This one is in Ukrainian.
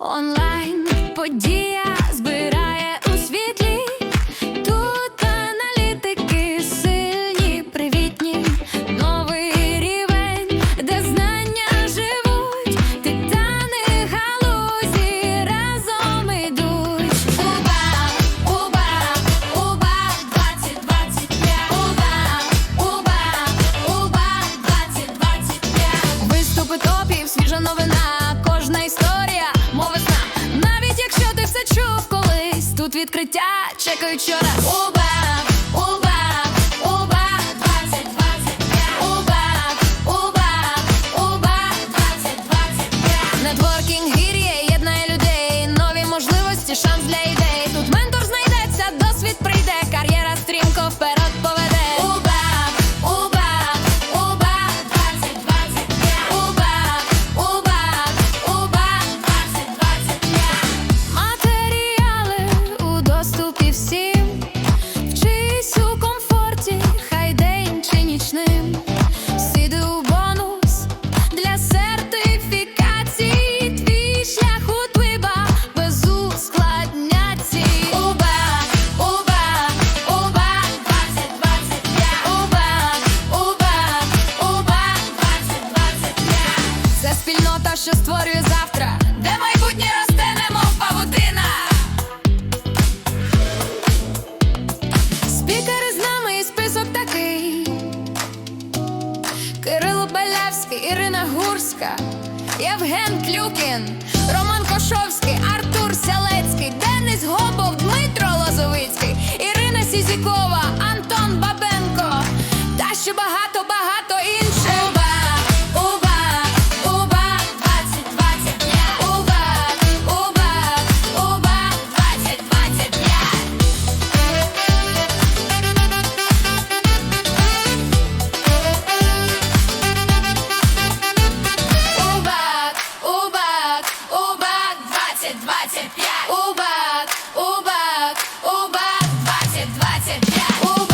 онлайн. Подія збирає відкриття чекають щора. що створює завтра, де майбутнє росте, немов павутина. Спікери з нами і список такий. Кирило Белявський, Ірина Гурська, Євген Клюкін, Роман Кошовський, Артур Сялецький, Денис Гобов, Дмитро Лозовицький, Ірина Сізікова, Антон Бабенко. Та ще багато. 25 у бак, у бак, у бак, 20, 25 у бак.